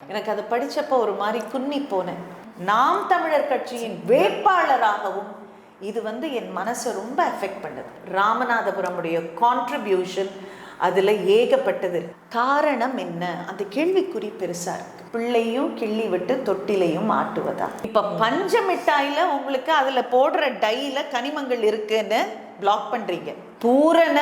எனக்கு அதை படித்தப்போ ஒரு மாதிரி குன்னி போனேன். நாம் தமிழர் கட்சியின் வேட்பாளராகவும் இது வந்து என் மனசை ரொம்ப அஃபெக்ட் பண்ணுது. ராமநாதபுரமுடைய கான்ட்ரிபியூஷன் அதில் ஏகப்பட்டது. காரணம் என்ன? அந்த கேள்விக்குறி பெருசாக இருக்கு. பிள்ளையும் கிள்ளி விட்டு தொட்டிலையும் ஆட்டுவதா? இப்போ பஞ்ச மிட்டாயில் உங்களுக்கு அதில் போடுற டையில் கனிமங்கள் இருக்குன்னு பிளாக் பண்ணுறீங்க பூரண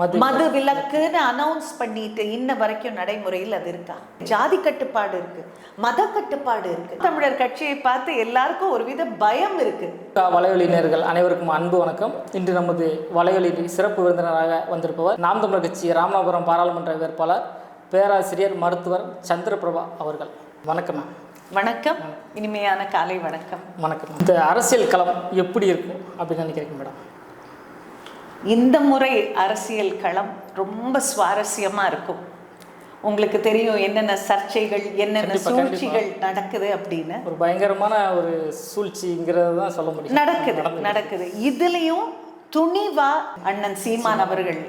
மது விலக்குன்னு அனௌன்ஸ் பண்ணிட்டு இன்ன வரைக்கும் நடைமுறையில் அது இருக்கா? ஜாதி கட்டுப்பாடு இருக்கு மத கட்டுப்பாடு இருக்கு. தமிழர் கட்சியை பார்த்து எல்லாருக்கும் ஒரு வித பயம் இருக்கு. வலையொலி நேர்கள் அனைவருக்கும் அன்பு வணக்கம். இன்று நமது வலையொலி சிறப்பு விருந்தினராக வந்திருப்பவர் நாம் தமிழர் கட்சி ராமநாதபுரம் பாராளுமன்ற வேட்பாளர் பேராசிரியர் மருத்துவர் சந்திரபிரபா அவர்கள். வணக்கம் வணக்கம். இனிமையான காலை வணக்கம். வணக்கம் இந்த அரசியல் களம் எப்படி இருக்கும் அப்படின்னு நினைக்கிறீங்க மேடம்? இந்த முறை அரசியல் களம் ரொம்ப சுவாரஸ்யமா இருக்கும். உங்களுக்கு தெரியும் என்னென்ன சர்ச்சைகள் என்னென்ன கண்டிப்பா, சூழ்ச்சிகள் நடக்குது அப்படின்னு. ஒரு பயங்கரமான ஒரு சூழ்ச்சிங்கிறது தான் சொல்ல முடியும். நடக்குது நடக்குது. இதுலயும் துணிவா அண்ணன் சீமான் அவர்கள்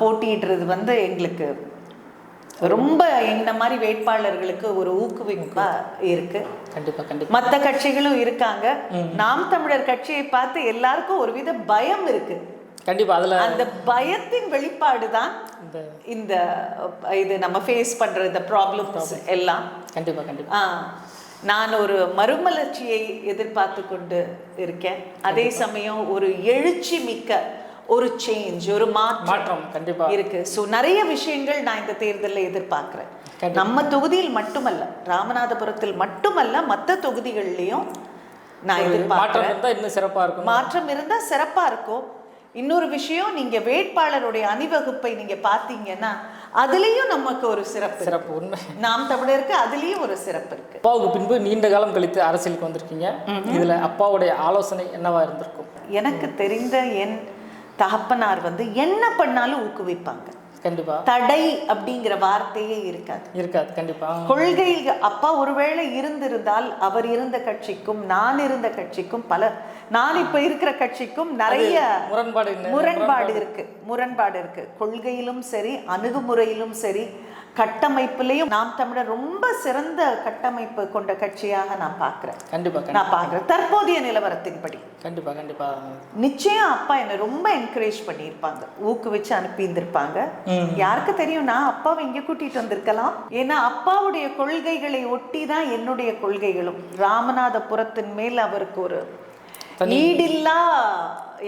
போட்டியிடுறது வந்து எங்களுக்கு ரொம்ப இந்த மாதிரி வேட்பாளர்களுக்கு ஒரு ஊக்குவிப்பா இருக்கு. கண்டிப்பாக கண்டிப்பாக மற்ற கட்சிகளும் இருக்காங்க. நாம் தமிழர் கட்சியை பார்த்து எல்லாருக்கும் ஒரு வித பயம் இருக்கு. கண்டிப்பாக அதில் அந்த பயத்தின் வெளிப்பாடு தான் இந்த இது நம்ம ஃபேஸ் பண்ற இந்த ப்ராப்ளம்ஸ் எல்லாம். கண்டிப்பாக கண்டிப்பாக நான் ஒரு மறுமலர்ச்சியை எதிர்பார்த்து கொண்டு இருக்கேன். அதே சமயம் ஒரு எழுச்சி மிக்க ஒரு சேஞ்ச் ஒரு மாற்றம் மாற்றம் கண்டிப்பாக இருக்கு. ஸோ நிறைய விஷயங்கள் நான் இந்த தேர்தலில் எதிர்பார்க்கிறேன். நம்ம தொகுதியில் மட்டுமல்ல ராமநாதபுரத்தில் மட்டுமல்ல மற்ற தொகுதிகள்லையும் நான் மாற்றம் எதிர்பார்க்கிறேன். இருந்தால் இன்னும் சிறப்பாக இருக்கும் மாற்றம் இருந்தா சிறப்பா இருக்கும். இன்னொரு விஷயம் நீங்க வேட்பாளருடைய அணிவகுப்பை நீங்க பார்த்தீங்கன்னா அதுலயும் நமக்கு ஒரு சிறப்பு. சிறப்பு உண்மை. நாம் தமிழருக்கு அதுலயும் ஒரு சிறப்பு இருக்கு. அப்பாவுக்கு பின்பு நீண்ட காலம் கழித்து அரசியலுக்கு வந்திருக்கீங்க. இதுல அப்பாவுடைய ஆலோசனை என்னவா இருந்திருக்கும்? எனக்கு தெரிந்த என் தகப்பனார் வந்து என்ன பண்ணாலும் ஊக்குவிப்பாங்க. கண்டிப்பா. தடை அப்படிங்கிற வார்த்தையே இருக்காது. இருக்காது கண்டிப்பா. கொள்கையில் அப்பா ஒருவேளை இருந்திருந்தால் அவர் இருந்த கட்சிக்கும் நான் இருந்த கட்சிக்கும் பல நான் இப்ப இருக்கிற கட்சிக்கும் நிறைய முரண்பாடு? முரண்பாடு இருக்கு. முரண்பாடு இருக்கு. கொள்கையிலும் சரி அணுகுமுறையிலும் சரி கட்டமைப்பிலையும் நாம் தமிழர் ரொம்ப சிறந்த கட்டமைப்பு கொண்ட கட்சியாக நான் பார்க்கிறேன். கண்டிப்பா நான் பார்க்கிறேன். தற்போதைய நிலவரத்தின்படி. கண்டிப்பா கண்டிப்பா. நிச்சயம் அப்பா என்னை ரொம்ப என்கரேஜ் பண்ணியிருப்பாங்க. ஊக்குவிச்சு அனுப்பியிருந்திருப்பாங்க. யாருக்கு தெரியும்? நான் அப்பாவை இங்க கூட்டிட்டு வந்திருக்கலாம். ஏன்னா அப்பாவுடைய கொள்கைகளை ஒட்டி தான் என்னுடைய கொள்கைகளும். ராமநாதபுரத்தின் மேல் அவருக்கு ஒரு ஈடில்லா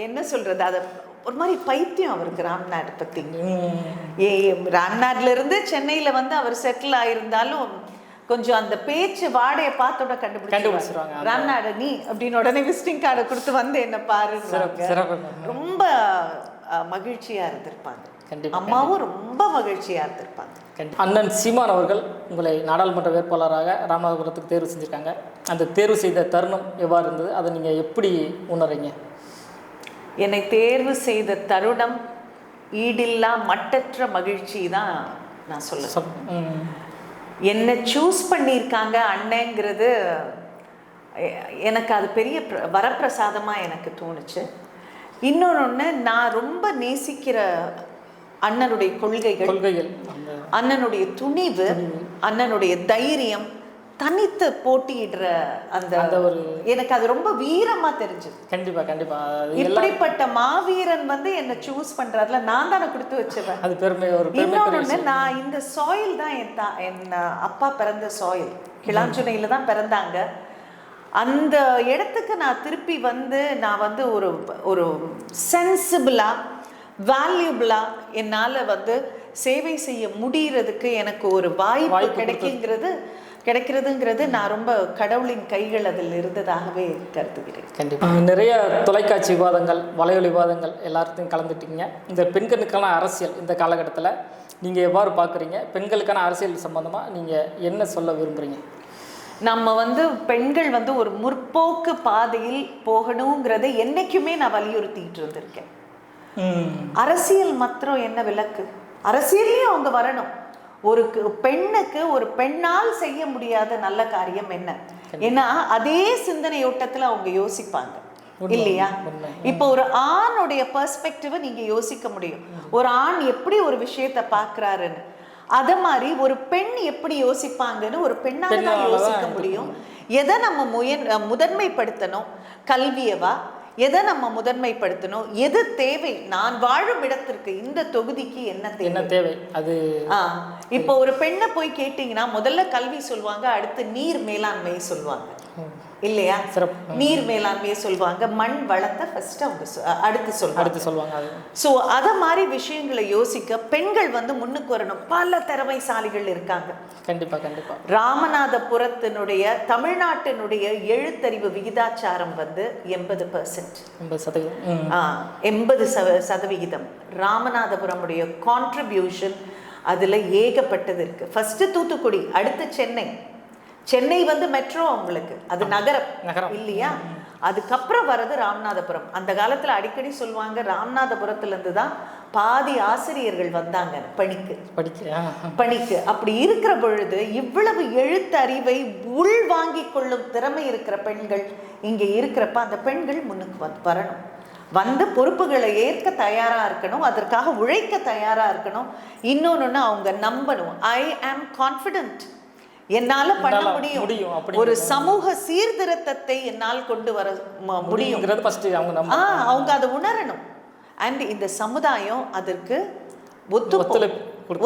என்ன சொல்றது? அத ஒரு மாதிரி பைத்தியம் அவருக்கு ராம்நாட் பத்தி. ம், ஏ ராம்நாட்ல இருந்து சென்னையில வந்து அவர் செட்டில் ஆயிருந்தாலும் கொஞ்சம் அந்த பேச்சு வாடையை பார்த்தோட கண்டுபிடிச்சு கண்டுபிடிச்சிருவாங்க ராம்நாடு நீ அப்படின்னு உடனே விசிட்டிங் கார்டை கொடுத்து வந்து என்ன பாரு ரொம்ப அஹ், மகிழ்ச்சியா இருந்திருப்பாங்க. அம்மாவும் ரொம்ப மகிழ்ச்சியா இருந்திருப்பாங்க. அண்ணன் சீமான் அவர்கள் உங்களை நாடாளுமன்ற வேட்பாளராக ராமநாதபுரத்துக்கு தேர்வு செஞ்சிருக்காங்க. அந்த தேர்வு செய்த தருணம் எவ்வாறு இருந்தது? அதை நீங்க எப்படி உணர்றீங்க? என்னை தேர்வு செய்த தருணம் ஈடில்லா மட்டற்ற மகிழ்ச்சி தான் நான் சொல்லுவேன். என்னை சூஸ் பண்ணியிருக்காங்க அண்ணங்கிறது எனக்கு அது பெரிய பிர- வரப்பிரசாதமா எனக்கு தோணுச்சு. இன்னொன்று நான் ரொம்ப நேசிக்கிற அண்ணனுடைய கொள்கைகள் கொள்கைகள் அண்ணனுடைய துணிவு. அண்ணனுடைய தைரியம் தனித்து போட்டியிடுற அந்த அந்த ஒரு எனக்கு அது ரொம்ப வீரமா தெரிஞ்சது. கண்டிப்பா கண்டிப்பா. இப்படிப்பட்ட மாவீரன் வந்து என்னை சூஸ் பண்றதுல நான் தானே கொடுத்து வச்சுவேன் அது பெருமை ஒரு பெருமை இன்னொன்னு நான் இந்த சாயில் தான் என் தா என் அப்பா பிறந்த சாயில் கிளாஞ்சுனையில தான் பிறந்தாங்க. அந்த இடத்துக்கு நான் திருப்பி வந்து நான் வந்து ஒரு ஒரு சென்சிபிளா வேல்யூபிளா என்னால் வந்து சேவை செய்ய முடியறதுக்கு எனக்கு ஒரு வாய்ப்பு கிடைக்குங்கிறது கிடைக்கிறதுங்கிறது நான் ரொம்ப கடவுளின் கைகள் அதில் இருந்ததாகவே கருதுகிறேன். கண்டிப்பா. நிறைய தொலைக்காட்சி விவாதங்கள் வலையொலி விவாதங்கள் எல்லாத்தையும் கலந்துட்டீங்க. இந்த பெண்களுக்கான அரசியல் இந்த காலகட்டத்தில் நீங்கள் எவ்வாறு பார்க்குறீங்க? பெண்களுக்கான அரசியல் சம்பந்தமாக நீங்கள் என்ன சொல்ல விரும்புகிறீங்க நம்ம வந்து பெண்கள் வந்து ஒரு முற்போக்கு பாதையில் போகணுங்கிறதை என்னைக்குமே நான் வலியுறுத்திட்டு இருந்திருக்கேன். அரசியல் மாத்திரம் என்ன விளக்கு? அரசியல்லையும் அவங்க வரணும். ஒரு பெண்ணுக்கு ஒரு பெண்ணால் செய்ய முடியாத நல்ல காரியம் என்ன? ஏன்னா அதே சிந்தனையோட்டத்துல அவங்க யோசிப்பாங்க. இல்லையா. இப்போ ஒரு ஆணுடைய பெர்ஸ்பெக்டிவை நீங்க யோசிக்க முடியும். ஒரு ஆண் எப்படி ஒரு விஷயத்தை பார்க்கறாருன்னு அத மாதிரி ஒரு பெண் எப்படி யோசிப்பாங்கன்னு ஒரு பெண்ணால தான் யோசிக்க முடியும். எதை நம்ம முயன் முதன்மைப்படுத்தணும்? கல்வியவா? எதை நம்ம முதன்மைப்படுத்தணும்? எது தேவை? நான் வாழும் இடத்திற்கு இந்த தொகுதிக்கு என்ன தேவை? என்ன தேவை? அது இப்போ ஒரு பெண்ணை போய் கேட்டிங்கன்னா முதல்ல கல்வி சொல்லுவாங்க அடுத்து நீர் மேலாண்மை சொல்லுவாங்க. இல்லையா? சிறப்பு. நீர் மேலாண்மையை சொல்லுவாங்க. மண் வளத்தை ஃபர்ஸ்ட் அவங்க அடுத்து சொல்லுவாங்க. அடுத்து சொல்லுவாங்க அது. ஸோ அத மாதிரி விஷயங்களை யோசிக்க பெண்கள் வந்து முன்னுக்கு வரணும். பல திறமைசாலிகள் இருக்காங்க. கண்டிப்பா கண்டிப்பா. ராமநாதபுரத்தினுடைய தமிழ்நாட்டினுடைய எழுத்தறிவு விகிதாச்சாரம் வந்து எண்பது பர்சன்ட் எண்பது சதவீதம். எண்பது சத சதவிகிதம். ராமநாதபுரமுடைய கான்ட்ரிபியூஷன் அதில் ஏகப்பட்டது இருக்கு. ஃபர்ஸ்ட் தூத்துக்குடி அடுத்து சென்னை. சென்னை வந்து மெட்ரோ அவங்களுக்கு. அது நகரம். நகரம். இல்லையா? அதுக்கப்புறம் வர்றது ராமநாதபுரம். அந்த காலத்துல அடிக்கடி சொல்லுவாங்க ராமநாதபுரத்துல இருந்து தான் பாதி ஆசிரியர்கள் வந்தாங்க பணிக்கு. படிக்க. பணிக்கு. அப்படி இருக்கிற பொழுது இவ்வளவு எழுத்தறிவை உள் வாங்கிக் கொள்ளும் திறமை இருக்கிற பெண்கள் இங்க இருக்கிறப்ப அந்த பெண்கள் முன்னுக்கு வந்து வரணும். வந்து பொறுப்புகளை ஏற்க தயாரா இருக்கணும். அதற்காக உழைக்க தயாரா இருக்கணும். இன்னொன்னு அவங்க நம்பணும். ஐ ஆம் கான்ஃபிடென்ட் என்னால பண்ண முடியும். ஒரு சமூக சீர்திருத்தத்தை என்னால் கொண்டு வர முடியும். அவங்க நம்ம அவங்க அதை உணரணும். அண்ட் இந்த சமுதாயம் அதற்கு ஒத்து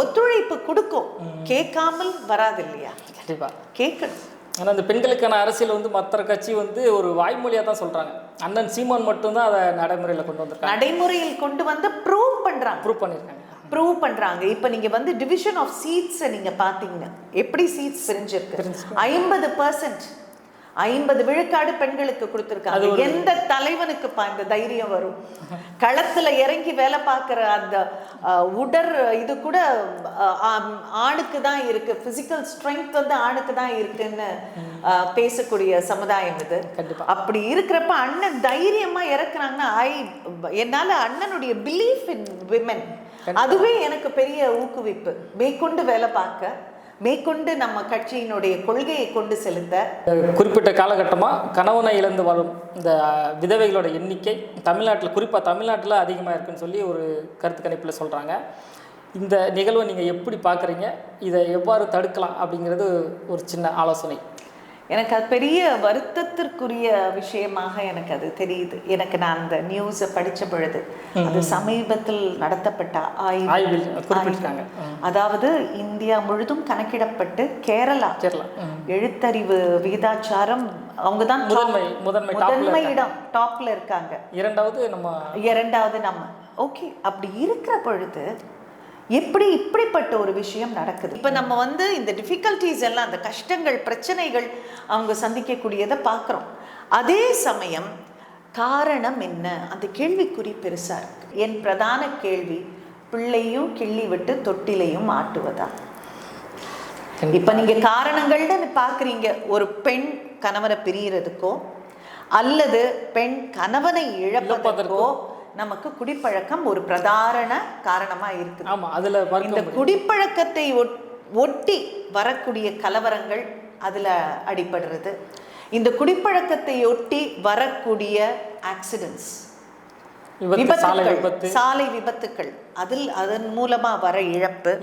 ஒத்துழைப்பு கொடுக்கும். கேட்காமல் வராது இல்லையா கண்டிப்பா. கேட்கணும். ஆனா அந்த பெண்களுக்கான அரசியல் வந்து மற்ற கட்சி வந்து ஒரு வாய்மொழியா தான் சொல்றாங்க. அண்ணன் சீமான் மட்டும்தான் அதை நடைமுறையில கொண்டு வந்திருக்காங்க. நடைமுறையில் கொண்டு வந்து ப்ரூவ் பண்றாங்க. ப்ரூவ் பண்ணியிருக்காங்க ப்ரூவ் பண்றாங்க. இப்போ நீங்க வந்து டிவிஷன் ஆஃப் சீட்ஸை நீங்க பாத்தீங்க எப்படி சீட்ஸ் பிரிஞ்சிருக்கு? ஐம்பது பர்சன்ட் ஐம்பது விழுக்காடு பெண்களுக்கு கொடுத்துருக்காங்க. எந்த தலைவனுக்கு பா இந்த தைரியம் வரும்? களத்துல இறங்கி வேலை பார்க்குற அந்த உடற் இது கூட ஆணுக்கு தான் இருக்கு. பிசிக்கல் ஸ்ட்ரென்த் வந்து ஆணுக்கு தான் இருக்குன்னு பேசக்கூடிய சமுதாயம் இது. அப்படி இருக்கிறப்ப அண்ணன் தைரியமா இறக்குறாங்கன்னா ஐ என்னால அண்ணனுடைய பிலீஃப் இன் விமென் அதுவே எனக்கு பெரிய ஊக்குவிப்பு. மேற்கொண்டு வேலை பார்க்க மேற்கொண்டு நம்ம கட்சியினுடைய கொள்கையை கொண்டு செலுத்த. குறிப்பிட்ட காலகட்டமாக கணவனை இழந்து வரும் இந்த விதவைகளோட எண்ணிக்கை தமிழ்நாட்டில் குறிப்பாக தமிழ்நாட்டில் அதிகமாக இருக்குன்னு சொல்லி ஒரு கருத்து கணிப்பில் சொல்கிறாங்க இந்த நிகழ்வை நீங்கள் எப்படி பார்க்குறீங்க? இதை எவ்வாறு தடுக்கலாம் அப்படிங்கிறது ஒரு சின்ன ஆலோசனை. எனக்கு அது பெரிய வருத்தத்திற்குரிய விஷயமாக எனக்கு அது தெரியுது. எனக்கு நான் அந்த நியூஸை படிச்ச பொழுது அது சமீபத்தில் நடத்தப்பட்ட ஆய்வு. ஆய்வில் குறிப்பிட்டிருக்காங்க. அதாவது இந்தியா முழுதும் கணக்கிடப்பட்டு கேரளா. எழுத்தறிவு விகிதாச்சாரம் அவங்க தான் முதன்மை முதன்மை முதன்மை இடம் டாப்ல இருக்காங்க. இரண்டாவது நம்ம இரண்டாவது நம்ம. ஓகே அப்படி இருக்கிற பொழுது எப்படி இப்படிப்பட்ட ஒரு விஷயம் நடக்குது? இப்போ நம்ம வந்து இந்த டிஃபிகல்ட்டிஸ் எல்லாம் அந்த கஷ்டங்கள் பிரச்சனைகள் அவங்க சந்திக்கக்கூடியதை பார்க்குறோம். அதே சமயம் காரணம் என்ன? அந்த கேள்விக்குறி பெருசா இருக்கு. என் பிரதான கேள்வி பிள்ளையும் கிள்ளி விட்டு தொட்டிலையும் ஆட்டுவதா? இப்ப நீங்க காரணங்கள்னு பாக்குறீங்க ஒரு பெண் கணவனை பிரியறதுக்கோ அல்லது பெண் கணவனை இழப்பதற்கோ நமக்கு குடிப்பழக்கம் ஒரு பிரதான காரணமா இருக்குது. ஆமாம் அதில் இந்த குடிப்பழக்கத்தை ஒட்- ஒட்டி வரக்கூடிய கலவரங்கள் அதுல அடிபடுறது. இந்த குடிப்பழக்கத்தை ஒட்டி வரக்கூடிய ஆக்சிடென்ட்ஸ் சாலை விபத்துக்கள் அதில் அதன் மூலமா வர இழப்பு.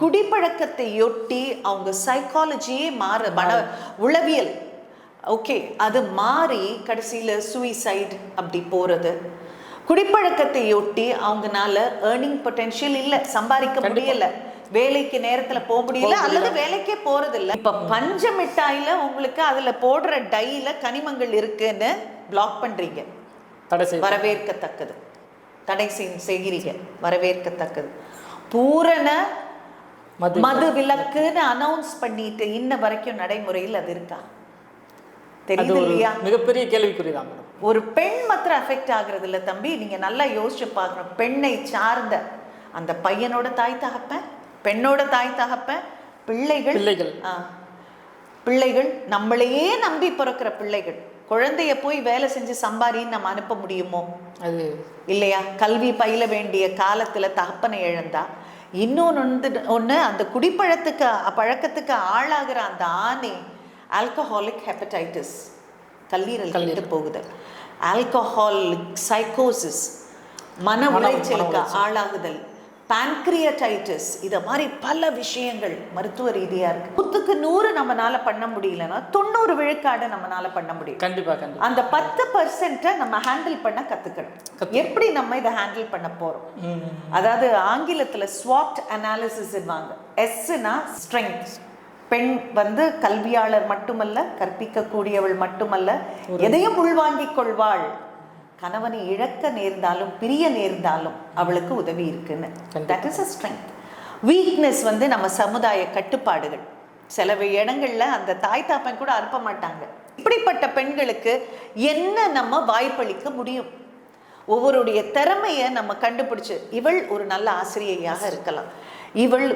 குடிப்பழக்கத்தையொட்டி அவங்க சைக்காலஜியே மாற மன உளவியல். ஓகே அது மாறி கடைசியில சூசைட் அப்படி போறது. குடிப்பழக்கத்தையொட்டி அவங்கனால ஏர்னிங் பொட்டென்ஷியல் இல்ல சம்பாதிக்க முடியல. வேலைக்கு நேரத்துல போக முடியல அல்லது வேலைக்கே போறது இல்ல இப்ப பஞ்ச மிட்டாயில உங்களுக்கு அதுல போடுற டைல கனிமங்கள் இருக்குன்னு பிளாக் பண்றீங்க. வரவேற்கத்தக்கது. தடை செய்- செய்கிறீங்க. வரவேற்கத்தக்கது. பூரண மது விலக்குன்னு அனௌன்ஸ் பண்ணிட்டு இன்ன வரைக்கும் நடைமுறையில் அது இருக்கா? தெரியுது இல்லையா மிகப்பெரிய கேள்விக்குறி தான். மேடம் ஒரு பெண் மாத்திரம் அஃபெக்ட் ஆகுறது இல்ல தம்பி. நீங்க நல்லா யோசிச்சு பார்க்கணும். பெண்ணை சார்ந்த அந்த பையனோட தாய் தகப்பன் பெண்ணோட தாய் தகப்பன் பிள்ளைகள் பிள்ளைகள். பிள்ளைகள் நம்மளையே நம்பி பிறக்கிற பிள்ளைகள். குழந்தைய போய் வேலை செஞ்சு சம்பாரின்னு நம்ம அனுப்ப முடியுமோ? அது இல்லையா? கல்வி பயில வேண்டிய காலத்துல தகப்பனை இழந்தா இன்னொன்று வந்து ஒன்று அந்த குடிப்பழத்துக்கு பழக்கத்துக்கு ஆளாகிற அந்த ஆணை ஆல்கஹாலிக் ஹெப்படைட்டிஸ் கல்லீரல் கெட்டு போகுது. ஆல்கஹாலிக் சைக்கோசிஸ் மன உளைச்சலுக்கு ஆளாகுதல் pancreatitis இத மாதிரி பல விஷயங்கள் மருத்துவ ரீதியா இருக்கு. நூத்துக்கு நூறு நம்மனால பண்ண முடியலன்னா தொண்ணூறு விழுக்காடு நம்மனால பண்ண முடியும். கண்டிப்பாக அந்த பத்து பர்சன்ட்டை நம்ம ஹேண்டில் பண்ண கத்துக்கணும். எப்படி நம்ம இதை ஹேண்டில் பண்ண போறோம்? ம் அதாவது ஆங்கிலத்துல SWOT அனாலிசிஸ் வாங்க. எஸ்னா ஸ்ட்ரெங்க் பெண் வந்து கல்வியாளர் மட்டுமல்ல கற்பிக்கக்கூடியவள் மட்டுமல்ல எதையும் உள்வாங்கிக் கொள்வாள். கணவனை இழக்க நேர்ந்தாலும் பிரிய நேர்ந்தாலும் அவளுக்கு உதவி இருக்குன்னு. That is a strength weakness வந்து நம்ம சமுதாய கட்டுப்பாடுகள். சில இடங்கள்ல அந்த தாய் தாப்பன் கூட அனுப்ப மாட்டாங்க. இப்படிப்பட்ட பெண்களுக்கு என்ன நம்ம வாய்ப்பளிக்க முடியும்? ஒவ்வொருடைய திறமையை நம்ம கண்டுபிடிச்சு இவள் ஒரு நல்ல ஆசிரியையாக இருக்கலாம். இவள்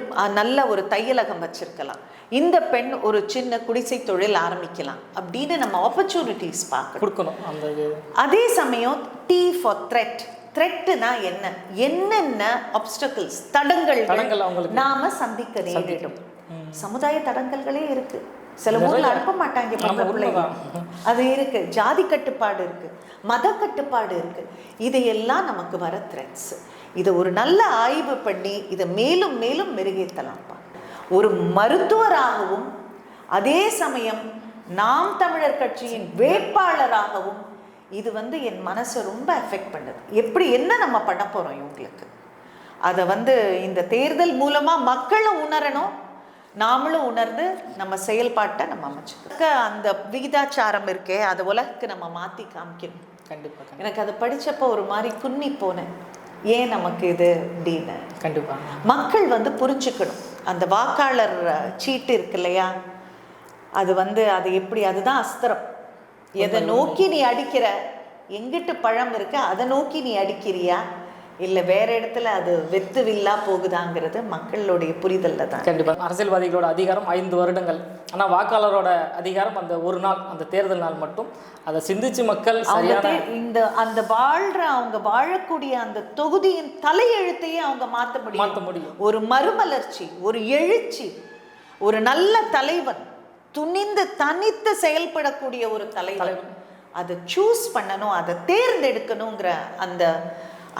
நல்ல ஒரு தையலகம் வச்சிருக்கலாம். இந்த பெண் ஒரு சின்ன குடிசை தொழில் ஆரம்பிக்கலாம் அப்படின்னு நம்ம ஆப்பர்ச்சுனிட்டிஸ் பார்க்கணும். கொடுக்கணும் அந்த அதே சமயம் டி ஃபார் த்ரெட் த்ரெட்னா என்ன? என்னென்ன ஆப்ஸ்டக்கிள்ஸ் தடங்கள் நாம சந்திக்க நேரிடும். சமுதாய தடங்கல்களே இருக்கு. சில ஊர்ல அனுப்ப மாட்டாங்க பிள்ளைங்க. உண்மைதான். அது இருக்கு. ஜாதி கட்டுப்பாடு இருக்கு. மத கட்டுப்பாடு இருக்கு. இதையெல்லாம் நமக்கு வர த்ரெட்ஸ் இதை ஒரு நல்ல ஆய்வு பண்ணி இதை மேலும் மேலும் மெருகேற்றலாம்ப்பா ஒரு மருத்துவராகவும் அதே சமயம் நாம் தமிழர் கட்சியின் வேட்பாளராகவும் இது வந்து என் மனசை ரொம்ப எஃபெக்ட் பண்ணுது. எப்படி என்ன நம்ம பண்ண போறோம் இவங்களுக்கு? அதை வந்து இந்த தேர்தல் மூலமா மக்களும் உணரணும் நாமளும் உணர்ந்து நம்ம செயல்பாட்டை நம்ம அமைச்சுக்கணும். அந்த விகிதாச்சாரம் இருக்கே அதை உலகுக்கு நம்ம மாத்தி காமிக்கணும். கண்டிப்பாக எனக்கு அதை படிச்சப்போ ஒரு மாதிரி குன்னி போனேன். ஏன் நமக்கு இது அப்படின்னு. கண்டிப்பாக மக்கள் வந்து புரிஞ்சுக்கணும். அந்த வாக்காளர் சீட்டு இருக்கு இல்லையா? அது வந்து அது எப்படி அதுதான் அஸ்திரம். எதை நோக்கி நீ அடிக்கிற எங்கிட்டு பழம் இருக்கு அதை நோக்கி நீ அடிக்கிறியா? இல்லை வேற இடத்துல அது வெத்து வில்லா போகுதாங்கிறது மக்களுடைய புரிதல்ல தான். கண்டிப்பாக அரசியல்வாதிகளோட அதிகாரம் ஐந்து வருடங்கள். ஆனால் வாக்காளரோட அதிகாரம் அந்த ஒரு நாள் அந்த தேர்தல் நாள் மட்டும். அதை சிந்திச்சு மக்கள் இந்த அந்த வாழ்ற அவங்க வாழக்கூடிய அந்த தொகுதியின் தலையெழுத்தையே அவங்க மாத்த முடியும். மாற்ற முடியும். ஒரு மறுமலர்ச்சி ஒரு எழுச்சி ஒரு நல்ல தலைவன் துணிந்து தனித்து செயல்படக்கூடிய ஒரு தலைவன். அதை சூஸ் பண்ணணும் அதை தேர்ந்தெடுக்கணுங்கிற அந்த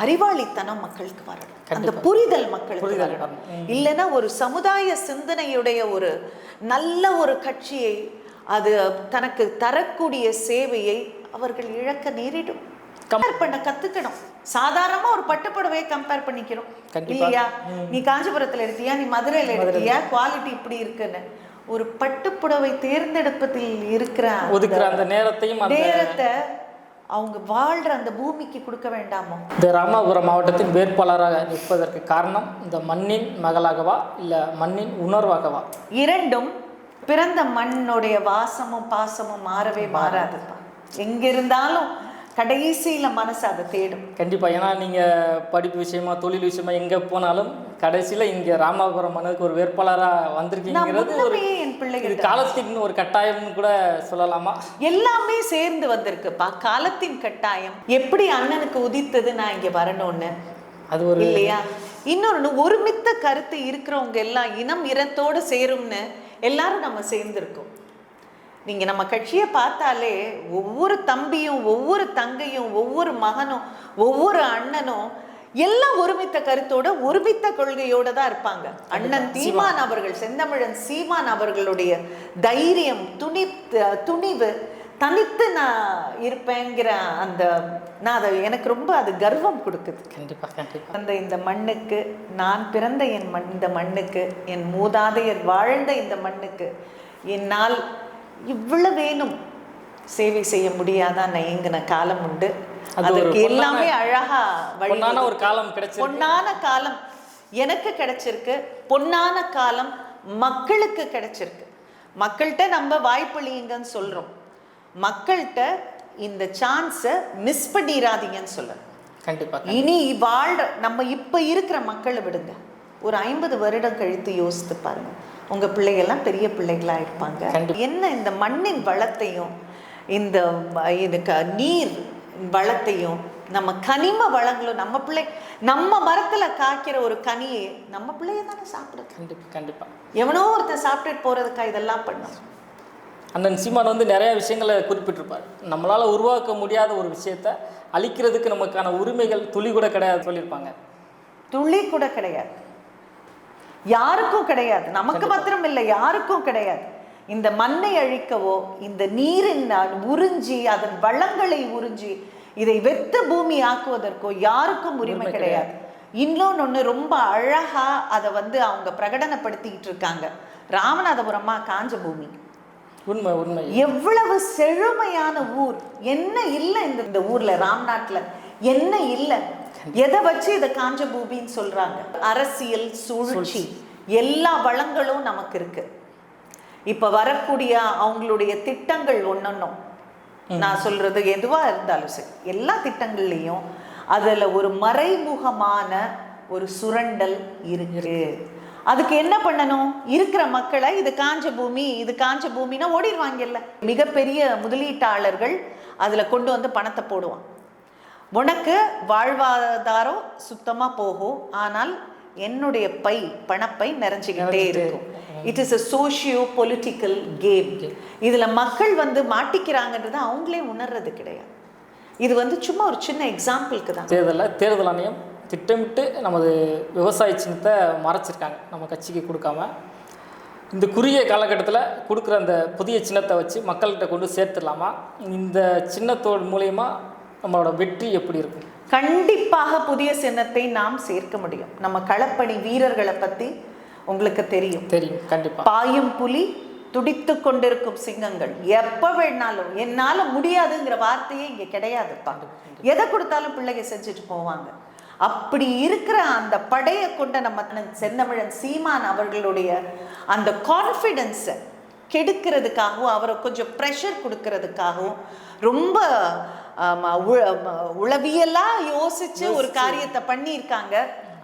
அறிவாளித்தனம் மக்களுக்கு வரணும். அந்த புரிதல் மக்களுக்கு வரணும். இல்லைன்னா ஒரு சமுதாய சிந்தனையுடைய ஒரு நல்ல ஒரு கட்சியை அது தனக்கு தரக்கூடிய சேவையை அவர்கள் இழக்க நேரிடும். கம்பேர் பண்ண கத்துக்கணும். சாதாரணமா ஒரு பட்டுப்புடவையை கம்பேர் பண்ணிக்கிறோம். இல்லையா? நீ காஞ்சிபுரத்துல எடுத்தியா? நீ மதுரையில எடுத்தியா? குவாலிட்டி இப்படி இருக்குன்னு. ஒரு பட்டுப்புடவை தேர்ந்தெடுப்பதில் இருக்கிற அந்த நேரத்தையும் நேரத்தை அவங்க வாழ்ற அந்த பூமிக்கு கொடுக்க வேண்டாமோ? இந்த ராமநாதபுரம் மாவட்டத்தின் வேட்பாளராக நிற்பதற்கு காரணம் இந்த மண்ணின் மகளாகவா இல்லை மண்ணின் உணர்வாகவா? இரண்டும் பிறந்த மண்ணுடைய வாசமும் பாசமும் மாறவே மாறாதுப்பா. எங்க இருந்தாலும் கடைசியில மனசு அதை தேடும். கண்டிப்பாக ஏன்னா நீங்கள் படிப்பு விஷயமா தொழில் விஷயமா எங்கே போனாலும் கடைசியில் இங்கே ராமநாதபுரம் மண்ணுக்கு ஒரு வேட்பாளராக வந்திருக்கீங்கிறது ஒரு என் பிள்ளைகள் காலத்தின் ஒரு கட்டாயம்னு கூட சொல்லலாமா? எல்லாமே சேர்ந்து வந்திருக்குப்பா. காலத்தின் கட்டாயம். எப்படி அண்ணனுக்கு உதித்தது நான் இங்க வரணும்னு. அது ஒரு இல்லையா? இன்னொன்னு ஒருமித்த கருத்து இருக்கிறவங்க எல்லாம் இனம் இரத்தோடு சேரும்னு எல்லாரும் நம்ம சேர்ந்திருக்கோம். நீங்க நம்ம கட்சியை பார்த்தாலே ஒவ்வொரு தம்பியும் ஒவ்வொரு தங்கையும் ஒவ்வொரு மகனும் ஒவ்வொரு அண்ணனும் எல்லாம் ஒருமித்த கருத்தோட ஒருமித்த கொள்கையோட தான் இருப்பாங்க. அண்ணன் சீமான் அவர்கள் செந்தமிழன் சீமான் அவர்களுடைய தைரியம் துணி துணிவு தனித்து நான் இருப்பேங்கிற அந்த நான் அதை எனக்கு ரொம்ப அது கர்வம் கொடுக்குது. கண்டிப்பாக கண்டிப்பாக அந்த இந்த மண்ணுக்கு நான் பிறந்த என் மண் இந்த மண்ணுக்கு என் மூதாதையர் வாழ்ந்த இந்த மண்ணுக்கு என்னால் இவ்வளவேனும் சேவை செய்ய முடியாதான் நான் ஏங்கின காலம் உண்டு. அது ஒரு அதற்கு பொன்னான- எல்லாமே அழகா பொன்னான ஒரு காலம் கிடைச்சிருக்கு. பொன்னான காலம் எனக்கு கிடைச்சிருக்கு. பொன்னான காலம் மக்களுக்கு கிடைச்சிருக்கு. மக்கள்கிட்ட நம்ம வாய்ப்பளியுங்கன்னு சொல்றோம். மக்கள்கிட்ட இந்த சான்ஸை மிஸ் பண்ணிடாதீங்கன்னு சொல்றேன் கண்டிப்பாக இனி வாழ்ற நம்ம இப்ப இருக்கிற மக்களை விடுங்க. ஒரு ஐம்பது வருடம் கழித்து யோசித்து பாருங்க. உங்க பிள்ளைகள்லாம் பெரிய பிள்ளைகளா இருப்பாங்க. என்ன இந்த மண்ணின் வளத்தையும் இந்த ம- இது க- நீர் வளத்தையும் நம்ம கனிம வளங்களும் நம்ம பிள்ளை நம்ம மரத்துல காய்க்கிற ஒரு கனியை நம்ம பிள்ளைய தானே சாப்பிடுது. கண்டிப்பாக கண்டிப்பாக எவனோ ஒருத்தன் சாப்பிட்டுட்டு போறதுக்கா இதெல்லாம் பண்ணும். அண்ணன் சீமான் வந்து நிறைய விஷயங்களை குறிப்பிட்டிருப்பார். நம்மளால் உருவாக்க முடியாத ஒரு விஷயத்த அழிக்கிறதுக்கு நமக்கான உரிமைகள் துளி கூட கிடையாது சொல்லியிருப்பாங்க. துளி கூட கிடையாது. யாருக்கும் கிடையாது. நமக்கு மாத்திரம் இல்லை யாருக்கும் கிடையாது. இந்த மண்ணை அழிக்கவோ இந்த நீரின் உறிஞ்சி அதன் வளங்களை உறிஞ்சி இதை வெத்த பூமி ஆக்குவதற்கோ யாருக்கும் உரிமை கிடையாது. இன்னொன்னு ஒண்ணு ரொம்ப அழகா அதை வந்து அவங்க பிரகடனப்படுத்திக்கிட்டு இருக்காங்க. ராமநாதபுரமா காஞ்ச பூமி. உண்மை உண்மை. எவ்வளவு செழுமையான ஊர். என்ன இல்லை இந்த இந்த ஊர்ல ராம்நாட்ல என்ன இல்லை. எதை வச்சு இதை காஞ்ச பூமின்னு சொல்றாங்க? அரசியல் சூழ்ச்சி. எல்லா வளங்களும் நமக்கு இருக்கு. இப்ப வரக்கூடிய அவங்களுடைய திட்டங்கள் ஒன்னொன்னும். நான் சொல்றது எதுவா இருந்தாலும் சரி. எல்லா திட்டங்கள்லையும் அதுல ஒரு மறைமுகமான ஒரு சுரண்டல் இருக்கு. அதுக்கு என்ன பண்ணணும்? இருக்கிற மக்களை இது காஞ்ச பூமி இது காஞ்ச பூமினா ஓடிடுவாங்கல்ல. மிகப்பெரிய முதலீட்டாளர்கள் அதுல கொண்டு வந்து பணத்தை போடுவான் உனக்கு வாழ்வாதாரம் சுத்தமா போகும். ஆனால் என்னுடைய பை பணப்பை நிறைஞ்சிக்கிட்டே இருக்கும். It is a socio political game இதுல மக்கள் வந்து மாட்டிக்கிறாங்கன்றது அவங்களே உணர்றது கிடையாது. இது வந்து சும்மா ஒரு சின்ன எக்ஸாம்பிளுக்கு தான். தேர்தலில் தேர்தல் ஆணையம் திட்டமிட்டு நமது விவசாய சின்னத்தை மறைச்சிருக்காங்க. நம்ம கட்சிக்கு கொடுக்காம. இந்த குறுகிய காலகட்டத்தில் கொடுக்குற அந்த புதிய சின்னத்தை வச்சு மக்கள்கிட்ட கொண்டு சேர்த்துடலாமா? இந்த சின்னத்தோடு மூலயமா நம்மளோட வெற்றி எப்படி இருக்கும்? கண்டிப்பாக புதிய சின்னத்தை நாம் சேர்க்க முடியும். நம்ம களப்பணி வீரர்களை பத்தி உங்களுக்கு தெரியும். தெரியும் கண்டிப்பாக பாயும் புலி துடித்து கொண்டிருக்கும் சிங்கங்கள். எப்ப வேணாலும் என்னால முடியாதுங்கிற வார்த்தையே இங்க கிடையாதுப்பா எதை கொடுத்தாலும் பிள்ளைங்க செஞ்சுட்டு போவாங்க. அப்படி இருக்கிற அந்த படையை கொண்ட நம்ம செந்தமிழன் சீமான் அவர்களுடைய அந்த கான்ஃபிடென்ஸை கெடுக்கிறதுக்காகவும் அவரை கொஞ்சம் ப்ரெஷர் கொடுக்கறதுக்காகவும் ரொம்ப உளவியலா யோசிச்சு ஒரு காரியத்தை பண்ணியிருக்காங்க.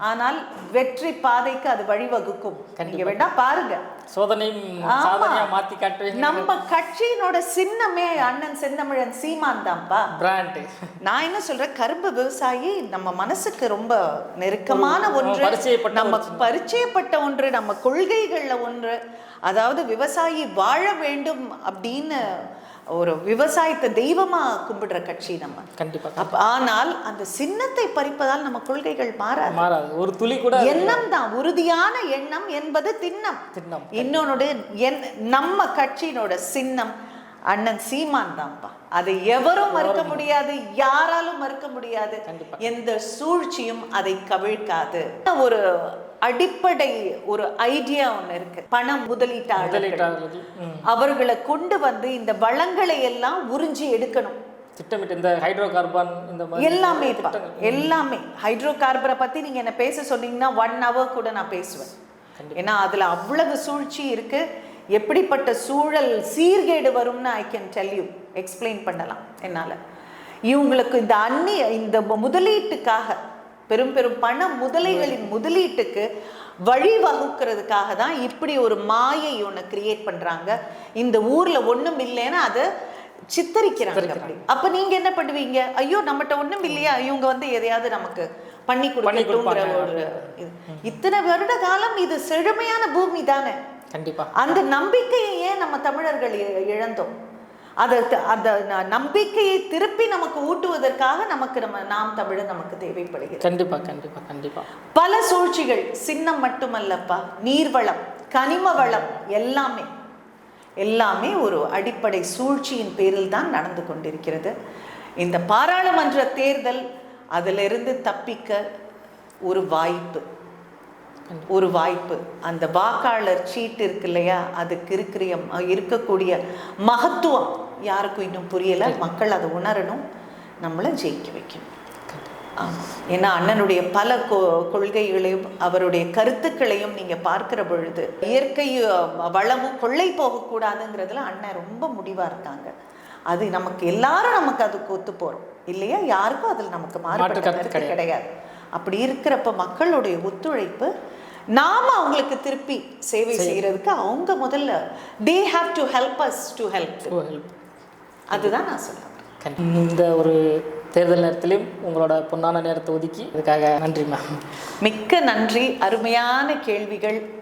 ஆனால் வெற்றி பாதைக்கு அது வழிவகுக்கும். நீங்க வேணா பாருங்க. சாதனையாக மாற்றி காட்டுவீங்க நம்ம கட்சியினோட சின்னமே அண்ணன் செந்தமிழன் சீமான் தான்ப்பா பிராண்டு நான் என்ன சொல்றேன்? கரும்பு விவசாயி நம்ம மனசுக்கு ரொம்ப நெருக்கமான ஒன்று. நம்ம பரிச்சயப்பட்ட ஒன்று. நம்ம கொள்கைகள்ல ஒன்று. அதாவது விவசாயி வாழ வேண்டும் அப்படின்னு ஒரு விவசாயத்தை தெய்வமா கும்பிடுற கட்சி நம்ம. கண்டிப்பாக அப்ப ஆனால் அந்த சின்னத்தை பறிப்பதால் நம்ம கொள்கைகள் மாறாது. மாறாது. ஒரு துளி கூட எண்ணம் தான். உறுதியான எண்ணம் என்பது திண்ணம். திண்ணம். இன்னொன்னு என் நம்ம கட்சியினோட சின்னம் அண்ணன் சீமான் தான்ப்பா. அதை எவரும் மறுக்க முடியாது. யாராலும் மறுக்க முடியாது. கண்டிப்பா. எந்த சூழ்ச்சியும் அதை கவிழ்க்காது. ஒரு அடிப்படை ஒரு ஐடியா ஒண்ணு இருக்கு. பணம் முதலீட்டாளர்கள். அவர்களை கொண்டு வந்து இந்த வளங்களை எல்லாம் உறிஞ்சி எடுக்கணும். திட்டமிட்டு இந்த ஹைட்ரோ கார்பன் இந்த மாதிரி எல்லாமே. எல்லாமே. ஹைட்ரோ கார்பரை பத்தி நீங்க என்ன பேச சொன்னீங்கன்னா ஒன் ஹவர் கூட நான் பேசுவேன். ஏன்னா அதுல அவ்வளவு சூழ்ச்சி இருக்கு. எப்படிப்பட்ட சூழல் சீர்கேடு வரும்னு I can tell you explain பண்ணலாம் என்னால. இவங்களுக்கு இந்த அந்நிய இந்த முதலீட்டுக்காக பெரும் பெரும் பண முதலைகளின் முதலீட்டுக்கு வழிவகுக்கிறதுக்காக தான் இப்படி ஒரு மாயை ஒன்று கிரியேட் பண்றாங்க. இந்த ஊர்ல ஒண்ணும் இல்லைன்னா அதை சித்தரிக்கிறாங்க அப்படி. அப்ப நீங்க என்ன பண்ணுவீங்க? ஐயோ நம்மகிட்ட ஒண்ணும் இல்லையா? இவங்க வந்து எதையாவது நமக்கு பண்ணி கொடுக்கட்டுங்கிற. ஒரு இது. இத்தனை வருட காலம் இது செழுமையான பூமி தானே? கண்டிப்பா. அந்த நம்பிக்கையை ஏன் நம்ம தமிழர்கள் இழந்தோம்? அதை அந்த நம்பிக்கையை திருப்பி நமக்கு ஊட்டுவதற்காக நமக்கு நம்ம நாம் தமிழர் நமக்கு தேவைப்படுகிறது. கண்டிப்பா கண்டிப்பா கண்டிப்பா. பல சூழ்ச்சிகள் சின்னம் மட்டுமல்லப்பா நீர்வளம் கனிம வளம் எல்லாமே எல்லாமே ஒரு அடிப்படை சூழ்ச்சியின் பேரில் தான் நடந்து கொண்டிருக்கிறது. இந்த பாராளுமன்ற தேர்தல் அதிலிருந்து தப்பிக்க ஒரு வாய்ப்பு. ஒரு வாய்ப்பு. அந்த வாக்காளர் சீட்டு இருக்கு இல்லையா? அதுக்கு இருக்கிற இருக்கக்கூடிய மகத்துவம் யாருக்கும் இன்னும் புரியல. மக்கள் அதை உணரணும். நம்மளை ஜெயிக்க வைக்கணும். ஆமாம் ஏன்னா அண்ணனுடைய பல கொ கொள்கைகளையும் அவருடைய கருத்துக்களையும் நீங்க பார்க்கிற பொழுது இயற்கை வளமும் கொள்ளை போகக்கூடாதுங்கிறதுல அண்ணன் ரொம்ப முடிவா இருக்காங்க. அது நமக்கு எல்லாரும் நமக்கு அதுக்கு ஒத்து போறோம். இல்லையா? யாருக்கும் அதில் நமக்கு மாறுபட்ட கருத்து கிடையாது. அப்படி இருக்கிறப்ப மக்களுடைய ஒத்துழைப்பு நாம அவங்களுக்கு திருப்பி சேவை செய்யறதுக்கு அவங்க முதல்ல they have to help us to help help அதுதான் நான் சொல்ல வரேன். கண்டி- இந்த ஒரு தேர்தல் நேரத்திலையும் உங்களோட பொன்னான நேரத்தை ஒதுக்கி இதுக்காக நன்றி மேம் மிக்க நன்றி. அருமையான கேள்விகள்.